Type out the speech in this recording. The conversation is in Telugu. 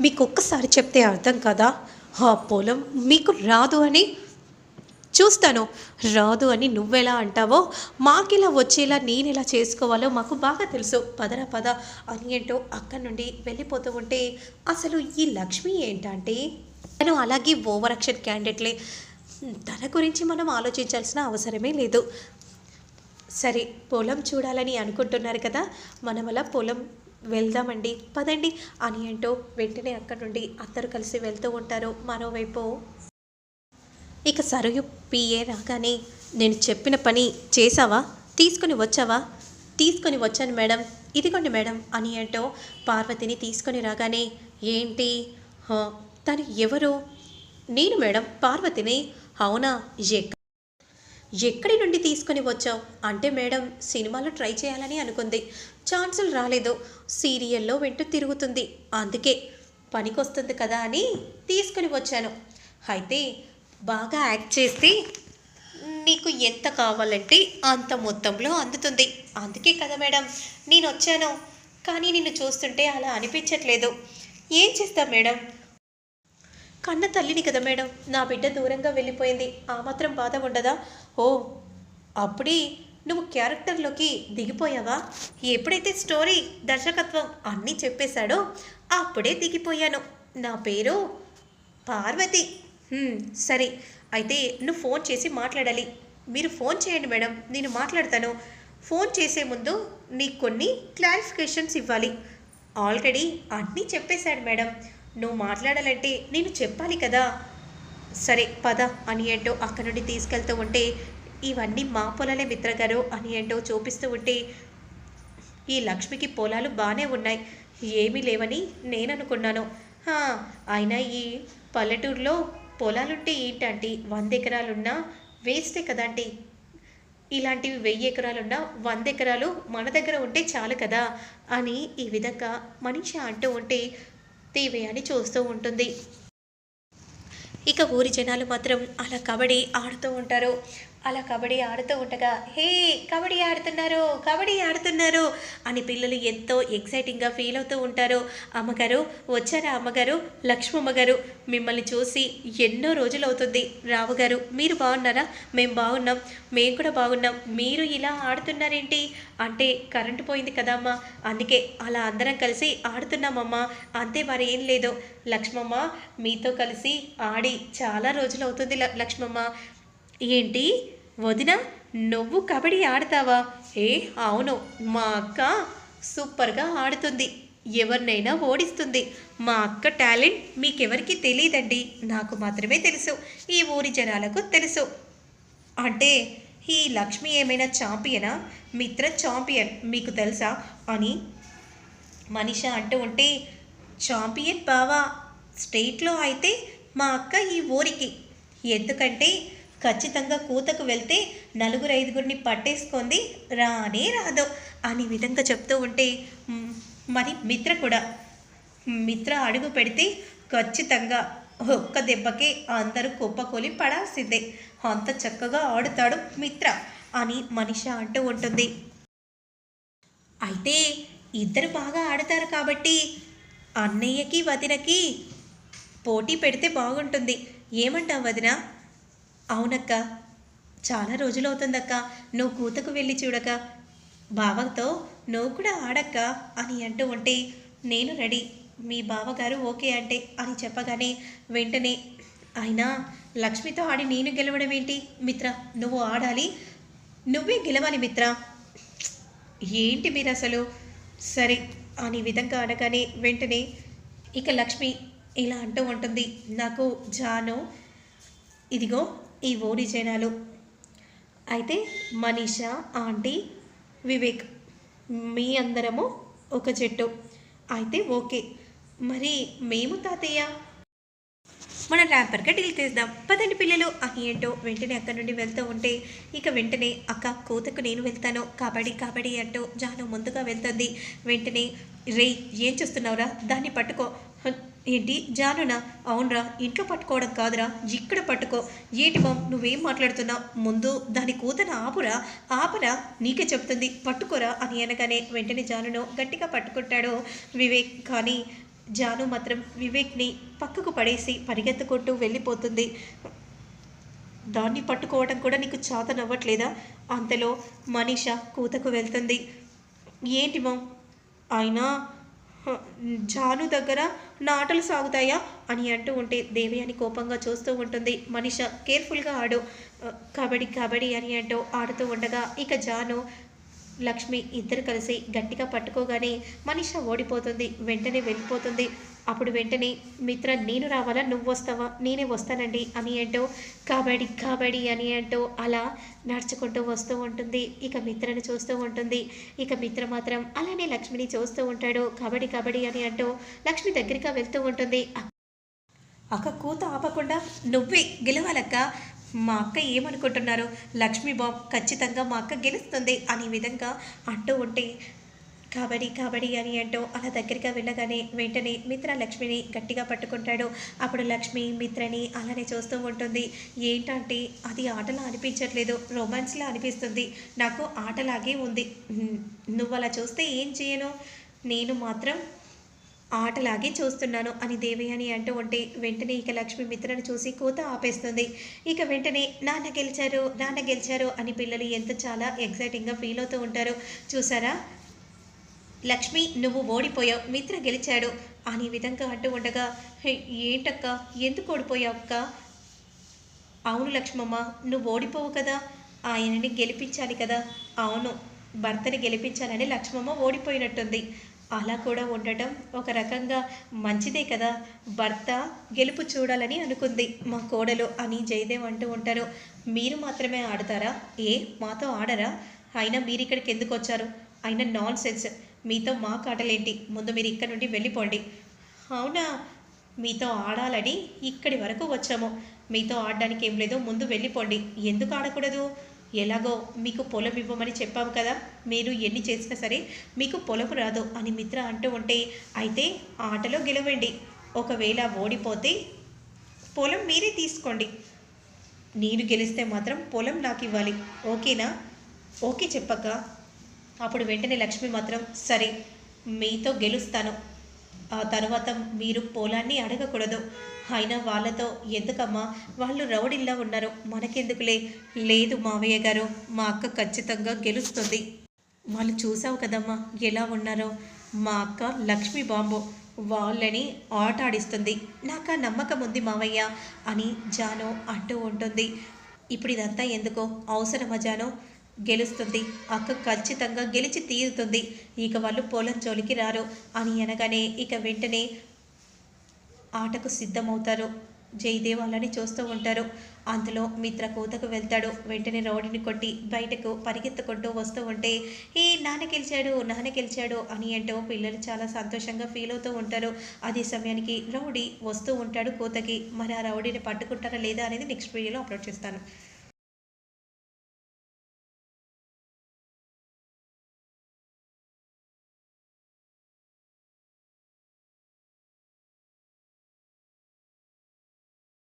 మీకు ఒక్కసారి చెప్తే అర్థం కదా? ఆ పొలం మీకు రాదు అని? చూస్తాను. రాదు అని నువ్వెలా అంటావో మాకిలా వచ్చేలా నేను ఎలా చేసుకోవాలో మాకు బాగా తెలుసు. పదరా పద. అని ఏంటో అక్కడి నుండి వెళ్ళిపోతూ ఉంటే అసలు ఈ లక్ష్మి ఏంటంటే? తను అలాగే ఓవర్ యాక్షన్ క్యాండిడేట్లే. తన గురించి మనం ఆలోచించాల్సిన అవసరమే లేదు. సరే పొలం చూడాలని అనుకుంటున్నారు కదా? మనం అలా పొలం వెళ్దామండి. పదండి. అని అంటూ వెంటనే అక్కడి నుండి అందరూ కలిసి వెళ్తూ ఉంటారు మరోవైపు. ఇక సరయు పిఏ రాగానే నేను చెప్పిన పని చేసావా తీసుకొని వచ్చావా? తీసుకొని వచ్చాను మేడం. ఇదిగోండి మేడం అని అంటూ పార్వతిని తీసుకొని రాగానే ఏంటి? తను ఎవరు? నేను మేడం పార్వతిని? అవునా? ఎక్క ఎక్కడి నుండి తీసుకొని వచ్చావు? అంటే మేడం సినిమాలో ట్రై చేయాలని అనుకుంది. ఛాన్సులు రాలేదు. సీరియల్లో వెంట తిరుగుతుంది. అందుకే పనికొస్తుంది కదా అని తీసుకొని వచ్చాను. అయితే బాగా యాక్ట్ చేస్తే నీకు ఎంత కావాలంటే అంత మొత్తంలో అందుతుంది. అందుకే కదా మేడం నేను వచ్చాను. కానీ నిన్ను చూస్తుంటే అలా అనిపించట్లేదు. ఏం చేస్తాం మేడం? కన్న తల్లిని కదా మేడం. నా బిడ్డ దూరంగా వెళ్ళిపోయింది. ఆ మాత్రం బాధ ఉండదా? ఓ అప్పుడే నువ్వు క్యారెక్టర్లోకి దిగిపోయావా? ఎప్పుడైతే స్టోరీ దర్శకత్వం అన్నీ చెప్పేశాడో అప్పుడే దిగిపోయాను. నా పేరు పార్వతి. సరే. అయితే నువ్వు ఫోన్ చేసి మాట్లాడాలి. మీరు ఫోన్ చేయండి మేడం. నేను మాట్లాడతాను. ఫోన్ చేసే ముందు నీకు కొన్ని క్లారిఫికేషన్స్ ఇవ్వాలి. ఆల్రెడీ అన్నీ చెప్పేశాడు మేడం. నువ్వు మాట్లాడాలంటే నేను చెప్పాలి కదా. సరే పద అని ఏంటో అక్కడి నుండి తీసుకెళ్తూ ఉంటే ఇవన్నీ మా పొలాలే మిత్రగారు అని ఏంటో చూపిస్తూ ఉంటే ఈ లక్ష్మికి పొలాలు బాగానే ఉన్నాయి. ఏమీ లేవని నేను అనుకున్నాను అయినా ఈ పల్లెటూరులో పొలాలుంటే ఏంటంటే వంద ఎకరాలున్నా వేస్తే కదండి ఇలాంటివి వెయ్యి ఎకరాలున్నా వంద ఎకరాలు మన దగ్గర ఉంటే చాలు కదా అని ఈ విధంగా మనిషి అంటూ ఉంటే దేవయాని చూస్తూ ఉంటుంది. ఇక ఊరి జనాలు మాత్రం అలా కబడ్డీ ఆడుతూ ఉంటారు. అలా కబడ్డీ ఆడుతూ ఉండగా హే కబడ్డీ ఆడుతున్నారు కబడ్డీ ఆడుతున్నారు అని పిల్లలు ఎంతో ఎక్సైటింగ్గా ఫీల్ అవుతూ ఉంటారు. అమ్మగారు వచ్చారా అమ్మగారు? లక్ష్మమ్మ గారు మిమ్మల్ని చూసి ఎన్నో రోజులు అవుతుంది. రావు గారు మీరు బాగున్నారా? మేము బాగున్నాం. మేము కూడా బాగున్నాం. మీరు ఇలా ఆడుతున్నారేంటి? అంటే కరెంటు పోయింది కదమ్మా. అందుకే అలా అందరం కలిసి ఆడుతున్నామమ్మా. అంతే మరి ఏం లేదు. లక్ష్మమ్మ మీతో కలిసి ఆడి చాలా రోజులు అవుతుంది లక్ష్మమ్మ. ఏంటి? వదిన నువ్వు కబడ్డీ ఆడతావా? ఏ అవును. మా అక్క సూపర్గా ఆడుతుంది. ఎవరినైనా ఓడిస్తుంది. మా అక్క టాలెంట్ మీకెవరికి తెలియదండి. నాకు మాత్రమే తెలుసు. ఈ ఊరి జనాలకు తెలుసు. అంటే ఈ లక్ష్మి ఏమైనా చాంపియనా? మిత్ర ఛాంపియన్ మీకు తెలుసా? అని మనిష అంటూ ఉంటే చాంపియన్ బావా స్టేట్లో అయితే మా అక్క ఈ ఊరికి. ఎందుకంటే ఖచ్చితంగా కూతకు వెళ్తే నలుగురు ఐదుగురిని పట్టేసుకుంది రానే రాదు. అని విధంగా చెప్తూ ఉంటే మరి మిత్ర కూడా. మిత్ర అడుగు పెడితే ఖచ్చితంగా ఒక్క దెబ్బకే అందరూ కుప్పకూలి పడాల్సిందే. అంత చక్కగా ఆడుతాడు మిత్ర అని మనిష అంటూ ఉంటుంది. అయితే ఇద్దరు బాగా ఆడతారు కాబట్టి అన్నయ్యకి వదినకి పోటీ పెడితే బాగుంటుంది. ఏమంటావు వదిన? అవునక్క. చాలా రోజులు అవుతుందక్క నువ్వు కూతకు వెళ్ళి చూడక. బావతో నువ్వు కూడా ఆడక్క అని అంటూ ఉంటే నేను రెడీ. మీ బావగారు ఓకే అంటే అని చెప్పగానే వెంటనే అయినా లక్ష్మితో ఆడి నేను గెలవడం ఏంటి? మిత్ర నువ్వు ఆడాలి. నువ్వే గెలవాలి మిత్ర. ఏంటి మీరు అసలు? సరే అని విధంగా అనగానే వెంటనే ఇక లక్ష్మి ఇలా అంటూ ఉంటుంది. నాకు జాను ఇదిగో ఈ ఓడి జనాలు. అయితే మనీషా ఆంటీ వివేక్ మీ అందరము ఒక జట్టు అయితే ఓకే. మరి మేము తాతయ్య? మన ర్యాపర్గా డీల్ చేద్దాం. పదండి పిల్లలు. అని ఏంటో? వెంటనే అక్కడి నుండి వెళ్తూ ఉంటే ఇక వెంటనే అక్క కోతకు నేను వెళ్తాను. కబడ్డీ కబడ్డీ అంటూ జాను ముందుగా వెళ్తుంది. వెంటనే రే ఏం చూస్తున్నావురా? దాన్ని పట్టుకో. ఏంటి? జానునా అవునరా ఇంట్లో పట్టుకోవడం కాదురా ఇక్కడ పట్టుకో. ఏంటి బామ్ నువ్వేం మాట్లాడుతున్నావు? ముందు దాని కూతన ఆపురా. ఆపరా నీకే చెప్తుంది. పట్టుకోరా అని అనగానే వెంటనే జానును గట్టిగా పట్టుకుంటాడు వివేక్. కానీ జాను మాత్రం వివేక్ని పక్కకు పడేసి పరిగెత్తుకుంటూ వెళ్ళిపోతుంది. దాన్ని పట్టుకోవడం కూడా నీకు చాతనవ్వట్లేదా అంతలో మనీష కూతకు వెళ్తుంది. ఏంటి మా అయినా జాను దగ్గర నా ఆటలు సాగుతాయా అని అంటూ ఉంటే దేవి అని కోపంగా చూస్తూ ఉంటుంది. మనిష కేర్ఫుల్గా ఆడు కబడ్డీ కబడ్డీ అని అంటూ ఆడుతూ ఉండగా ఇక జాను లక్ష్మి ఇద్దరు కలిసి గట్టిగా పట్టుకోగానే మనిష ఓడిపోతుంది. వెంటనే వెళ్ళిపోతుంది. అప్పుడు వెంటనే మిత్ర నేను రావాలా? నువ్వు వస్తావా? నేనే వస్తానండి అని అంటూ కబడ్డీ కబడ్డీ అని అంటూ అలా నడుచుకుంటూ వస్తూ ఉంటుంది. ఇక మిత్రని చూస్తూ ఉంటుంది. ఇక మిత్ర మాత్రం అలానే లక్ష్మిని చూస్తూ ఉంటాడు. కబడ్డీ కబడ్డీ అని అంటూ లక్ష్మి దగ్గరగా వెళ్తూ ఉంటుంది. అక్క కూత ఆపకుండా నువ్వే గెలవాలక్క. మా అక్క ఏమనుకుంటున్నారు? లక్ష్మీ బాబు ఖచ్చితంగా మా అక్క గెలుస్తుంది అనే విధంగా అంటూ ఉంటే కబడ్డీ కబడ్డీ అని అంటూ అలా దగ్గరగా వెళ్ళగానే వెంటనే మిత్ర లక్ష్మిని గట్టిగా పట్టుకుంటాడు. అప్పుడు లక్ష్మి మిత్రని అలానే చూస్తూ ఉంటుంది. ఏంటంటే అది ఆటలా అనిపించట్లేదు. రొమాన్స్లా అనిపిస్తుంది. నాకు ఆటలాగే ఉంది. నువ్వు అలా చూస్తే ఏం చేయను? నేను మాత్రం ఆటలాగే చూస్తున్నాను అని దేవి అని అంటూ ఉంటే వెంటనే ఇక లక్ష్మి మిత్రను చూసి కూత ఆపేస్తుంది. ఇక వెంటనే నాన్న గెలిచారు నాన్న గెలిచారు అని పిల్లలు ఎంత చాలా ఎగ్జైటింగ్గా ఫీల్ అవుతూ ఉంటారు. చూసారా? లక్ష్మి నువ్వు ఓడిపోయావు మిత్ర గెలిచాడు అనే విధంగా అంటూ ఉండగా "హే, ఏంటక్క? ఎందుకు ఓడిపోయావు అక్క? అవును లక్ష్మమ్మ నువ్వు ఓడిపోవు కదా ఆయనని గెలిపించాలి కదా. అవును భర్తని గెలిపించాలని లక్ష్మమ్మ ఓడిపోయినట్టుంది. అలా కూడా ఉండటం ఒక రకంగా మంచిదే కదా. భర్త గెలుపు చూడాలని అనుకుంది. మా కోడలు అని జయదేవ్ అంటూ ఉంటారు. మీరు మాత్రమే ఆడతారా? ఏ మాతో ఆడరా? అయినా మీరు ఇక్కడికి ఎందుకు వచ్చారు? అయినా నాన్ సెన్స్ మీతో మా కాటలేంటి? ముందు మీరు ఇక్కడ నుండి వెళ్ళిపోండి. అవునా? మీతో ఆడాలని ఇక్కడి వరకు వచ్చాము. మీతో ఆడడానికి ఏం లేదు ముందు వెళ్ళిపోండి. ఎందుకు ఆడకూడదు? ఎలాగో మీకు పొలం ఇవ్వమని చెప్పాము కదా. మీరు ఎన్ని చేసినా సరే మీకు పొలం రాదు అని మిత్ర అంటూ ఉంటే అయితే ఆటలో గెలవండి. ఒకవేళ ఓడిపోతే పొలం మీరే తీసుకోండి. నేను గెలిస్తే మాత్రం పొలం నాకు ఇవ్వాలి. ఓకేనా? ఓకే చెప్పక్క. అప్పుడు వెంటనే లక్ష్మి మాత్రం సరే మీతో గెలుస్తాను. ఆ తర్వాత మీరు పొలాన్ని అడగకూడదు. అయినా వాళ్ళతో ఎందుకమ్మా? వాళ్ళు రౌడీల్లా ఉన్నారు. మనకెందుకులే? లేదు మావయ్య గారు మా అక్క ఖచ్చితంగా గెలుస్తుంది. వాళ్ళు చూసావు కదమ్మా ఎలా ఉన్నారో. మా అక్క లక్ష్మి బాంబు. వాళ్ళని ఆట ఆడిస్తుంది నాకు ఆ నమ్మకం ఉంది మావయ్య అని జానో అంటూ ఉంటుంది. ఇప్పుడు ఇదంతా ఎందుకో? అవసరమా జానో? గెలుస్తుంది. అక్క ఖచ్చితంగా గెలిచి తీరుతుంది. ఇక వాళ్ళు పొలం జోలికి రారు. అని అనగానే ఇక వెంటనే ఆటకు సిద్ధమవుతారు. జయదేవ్ అలానే చూస్తూ ఉంటారు. అందులో మిత్ర కోతకు వెళ్తాడు. వెంటనే రౌడీని కొట్టి బయటకు పరిగెత్తుకుంటూ వస్తూ ఉంటే ఏ నాన్న గెలిచాడు నాన్న గెలిచాడు అని అంటూ పిల్లలు చాలా సంతోషంగా ఫీల్ అవుతూ ఉంటారు. అదే సమయానికి రౌడీ వస్తూ ఉంటాడు కోతకి. మరి ఆ రౌడీని పట్టుకుంటారా లేదా? అనేది నెక్స్ట్ వీడియోలో అప్లోడ్ చేస్తాను.